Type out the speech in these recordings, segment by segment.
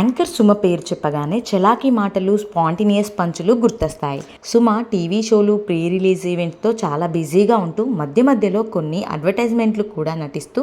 Anchor Suma పేరు చెప్పగానే చలాకీ మాటలు స్పాంటినియస్ పంచులు గుర్తొస్తాయి. సుమ టీవీ షోలు ప్రీ రిలీజ్ ఈవెంట్స్తో చాలా బిజీగా ఉంటూ మధ్య మధ్యలో కొన్ని అడ్వర్టైజ్మెంట్లు కూడా నటిస్తూ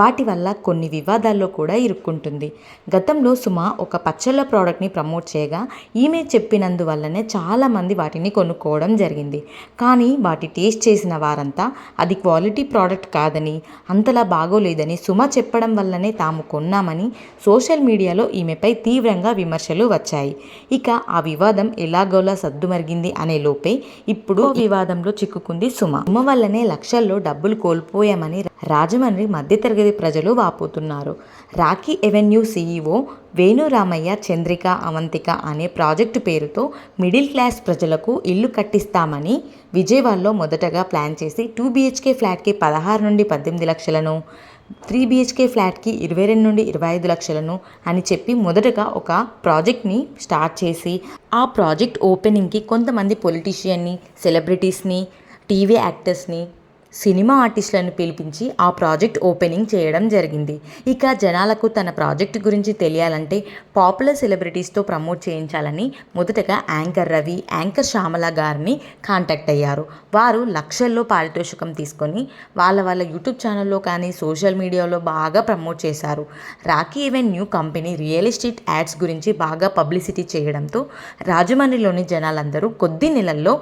వాటి వల్ల కొన్ని వివాదాల్లో కూడా ఇరుక్కుంటుంది. గతంలో సుమ ఒక పచ్చళ్ళ ప్రోడక్ట్ని ప్రమోట్ చేయగా ఈమె చెప్పినందువల్లనే చాలామంది వాటిని కొనుక్కోవడం జరిగింది. కానీ వాటి టేస్ట్ చేసిన వారంతా అది క్వాలిటీ ప్రోడక్ట్ కాదని అంతలా బాగోలేదని సుమ చెప్పడం వల్లనే తాము కొన్నామని సోషల్ మీడియాలో ఈమెపై తీవ్రంగా విమర్శలు వచ్చాయి. ఇక ఆ వివాదం ఎలాగోలా సద్దుమరిగింది అనే లోపే ఇప్పుడు వివాదంలో చిక్కుకుంది సుమ. సుమ వల్లనే లక్షల్లో డబ్బులు కోల్పోయామని రాజమండ్రి మధ్యతరగతి ప్రజలు వాపోతున్నారు. రాఖీ ఎవెన్యూ సీఈఓ వేణురామయ్య చంద్రిక అవంతిక అనే ప్రాజెక్టు పేరుతో మిడిల్ క్లాస్ ప్రజలకు ఇల్లు కట్టిస్తామని విజయవాడలో మొదటగా ప్లాన్ చేసి టూ బీహెచ్కే ఫ్లాట్కి పదహారు నుండి పద్దెనిమిది లక్షలను త్రీ బీహెచ్కే ఫ్లాట్కి ఇరవై రెండు నుండి ఇరవై ఐదు లక్షలను అని చెప్పి మొదటగా ఒక ప్రాజెక్ట్ని స్టార్ట్ చేసి ఆ ప్రాజెక్ట్ ఓపెనింగ్కి కొంతమంది పొలిటీషియన్ని సెలబ్రిటీస్ని టీవీ యాక్టర్స్ని సినిమా ఆర్టిస్టులను పిలిపించి ఆ ప్రాజెక్ట్ ఓపెనింగ్ చేయడం జరిగింది. ఇక జనాలకు తన ప్రాజెక్ట్ గురించి తెలియాలంటే పాపులర్ సెలబ్రిటీస్తో ప్రమోట్ చేయించాలని మొదటగా యాంకర్ రవి యాంకర్ శ్యామల గారిని కాంటాక్ట్ అయ్యారు. వారు లక్షల్లో పారితోషికం తీసుకొని వాళ్ళ వాళ్ళ యూట్యూబ్ ఛానల్లో కానీ సోషల్ మీడియాలో బాగా ప్రమోట్ చేశారు. Rakhi Avenue company real estate ads గురించి బాగా పబ్లిసిటీ చేయడంతో రాజమండ్రిలోని జనాలందరూ కొద్ది నెలల్లో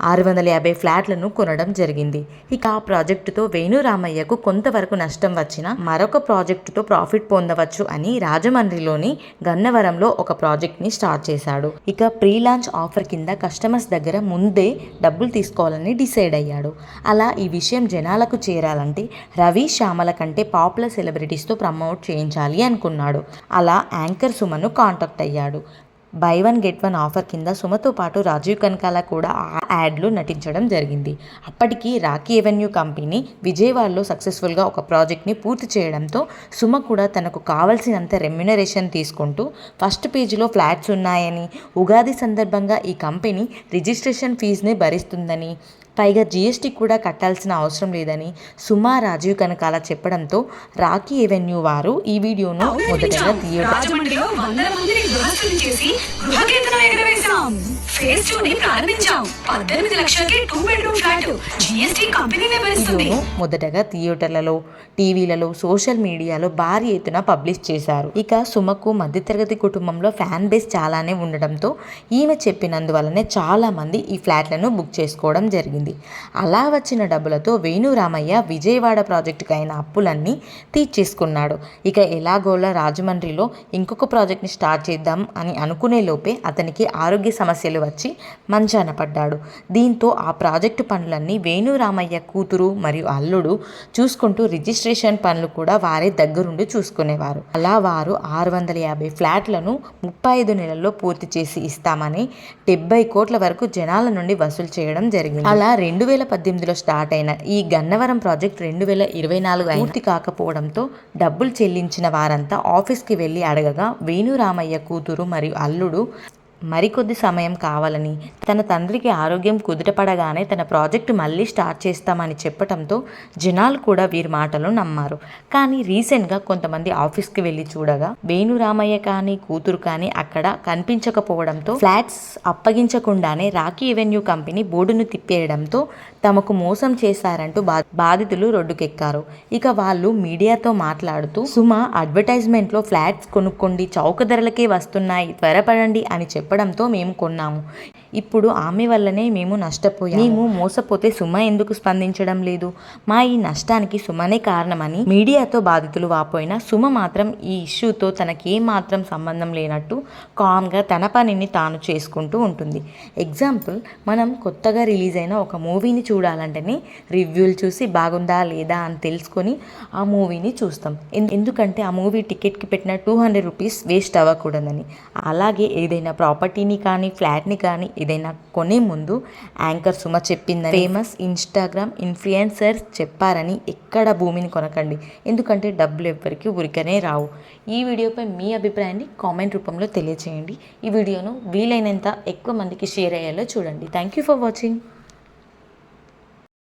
ఆరు వందల యాభై ఫ్లాట్లను కొనడం జరిగింది. ఇక ఆ ప్రాజెక్టుతో వేణురామయ్యకు కొంతవరకు నష్టం వచ్చినా మరొక ప్రాజెక్టుతో ప్రాఫిట్ పొందవచ్చు అని రాజమండ్రిలోని గన్నవరంలో ఒక ప్రాజెక్ట్ని స్టార్ట్ చేశాడు. ఇక ప్రీ లాంచ్ ఆఫర్ కింద కస్టమర్స్ దగ్గర ముందే డబ్బులు తీసుకోవాలని డిసైడ్ అయ్యాడు. అలా ఈ విషయం జనాలకు చేరాలంటే రవి శ్యామల కంటే పాపులర్ సెలబ్రిటీస్తో ప్రమోట్ చేయించాలి అనుకున్నాడు. అలా యాంకర్ సుమను కాంటాక్ట్ అయ్యాడు. Buy one get one offer కింద సుమతో పాటు రాజీవ్ కనకాల కూడా ఆ యాడ్లో నటించడం జరిగింది. అప్పటికి రాఖీ ఎవెన్యూ కంపెనీ విజయవాడలో సక్సెస్ఫుల్గా ఒక ప్రాజెక్ట్ని పూర్తి చేయడంతో సుమ కూడా తనకు కావలసినంత రెమ్యునరేషన్ తీసుకుంటూ ఫస్ట్ పేజీలో ఫ్లాట్స్ ఉన్నాయని ఉగాది సందర్భంగా ఈ కంపెనీ రిజిస్ట్రేషన్ ఫీజుని భరిస్తుందని పైగా జీఎస్టీ కూడా కట్టాల్సిన అవసరం లేదని సుమా రాజీవ్ కనకాల చెప్పడంతో రాఖీ ఎవెన్యూ వారు ఈ వీడియోను మొదటగా తీయడం. మొదటగా థియేటర్లలో టీవీలలో సోషల్ మీడియాలో భారీ ఎత్తున పబ్లిష్ చేశారు. ఇక సుమకు మధ్యతరగతి కుటుంబంలో ఫ్యాన్ బేస్ చాలానే ఉండడంతో ఈమె చెప్పినందువల్లనే చాలా మంది ఈ ఫ్లాట్లను బుక్ చేసుకోవడం జరిగింది. అలా వచ్చిన డబ్బులతో వేణురామయ్య విజయవాడ ప్రాజెక్టుకి అయిన అప్పులన్నీ తీర్చేసుకున్నాడు. ఇక ఎలాగోలా రాజమండ్రిలో ఇంకొక ప్రాజెక్ట్ని స్టార్ట్ చేద్దాం అని అనుకునే లోపే అతనికి ఆరోగ్య సమస్యలు వచ్చి మంచాన పడ్డాడు. దీంతో ఆ ప్రాజెక్టు పనులన్నీ వేణురామయ్య కూతురు మరియు అల్లుడు చూసుకుంటూ రిజిస్ట్రేషన్ పనులు కూడా వారే దగ్గరుండి చూసుకునేవారు. అలా వారు ఆరు వందల యాభై ఫ్లాట్లను ముప్పై ఐదు నెలల్లో పూర్తి చేసి ఇస్తామని డెబ్బై కోట్ల వరకు జనాల నుండి వసూలు చేయడం జరిగింది. అలా రెండు వేల పద్దెనిమిదిలో స్టార్ట్ అయిన ఈ గన్నవరం ప్రాజెక్ట్ రెండు వేల ఇరవై నాలుగు పూర్తి కాకపోవడంతో డబ్బులు చెల్లించిన వారంతా ఆఫీస్కి వెళ్ళి అడగగా వేణురామయ్య కూతురు మరియు అల్లుడు మరికొద్ది సమయం కావాలని తన తండ్రికి ఆరోగ్యం కుదుటపడగానే తన ప్రాజెక్టు మళ్ళీ స్టార్ట్ చేస్తామని చెప్పడంతో జనాలు కూడా వీరి మాటలు నమ్మారు. కానీ రీసెంట్గా కొంతమంది ఆఫీస్కి వెళ్ళి చూడగా వేణురామయ్య కానీ కూతురు కానీ అక్కడ కనిపించకపోవడంతో ఫ్లాట్స్ అప్పగించకుండానే రాఖీ ఎవెన్యూ కంపెనీ బోర్డును తిప్పేయడంతో తమకు మోసం చేశారంటూ బా బాధితులు రోడ్డుకెక్కారు. ఇక వాళ్ళు మీడియాతో మాట్లాడుతూ సుమ అడ్వర్టైజ్మెంట్లో ఫ్లాట్స్ కొనుక్కోండి చౌక ధరలకే వస్తున్నాయి త్వరపడండి అని చెప్పడంతో మేము కొన్నాము. ఇప్పుడు ఆమె వల్లనే మేము నష్టపోయాము. మేము మోసపోతే సుమ ఎందుకు స్పందించడం లేదు? మా ఈ నష్టానికి సుమనే కారణమని మీడియాతో బాధితులు వాపోయినా సుమ మాత్రం ఈ ఇష్యూతో తనకి మాత్రం సంబంధం లేనట్టు కామ్గా తన పనిని తాను చేసుకుంటూ ఉంటుంది. ఎగ్జాంపుల్ మనం కొత్తగా రిలీజ్ అయిన ఒక మూవీని చూడాలంటేనే రివ్యూలు చూసి బాగుందా లేదా అని తెలుసుకొని ఆ మూవీని చూస్తాం. ఎందుకంటే ఆ మూవీ టికెట్కి పెట్టిన టూ హండ్రెడ్ రూపీస్ వేస్ట్ అవ్వకూడదని. అలాగే ఏదైనా ప్రాపర్టీని కానీ ఫ్లాట్ని కానీ ఏదైనా కొనే ముందు యాంకర్ సుమ చెప్పిందని ఫేమస్ ఇన్స్టాగ్రామ్ ఇన్ఫ్లుయెన్సర్స్ చెప్పారని ఎక్కడ భూమిని కొనకండి. ఎందుకంటే డబ్బులు ఎవ్వరికి ఉరికనే రావు. ఈ వీడియోపై మీ అభిప్రాయాన్ని కామెంట్ రూపంలో తెలియచేయండి. ఈ వీడియోను వీలైనంత ఎక్కువ మందికి షేర్ అయ్యేలా చూడండి. Thank you for watching.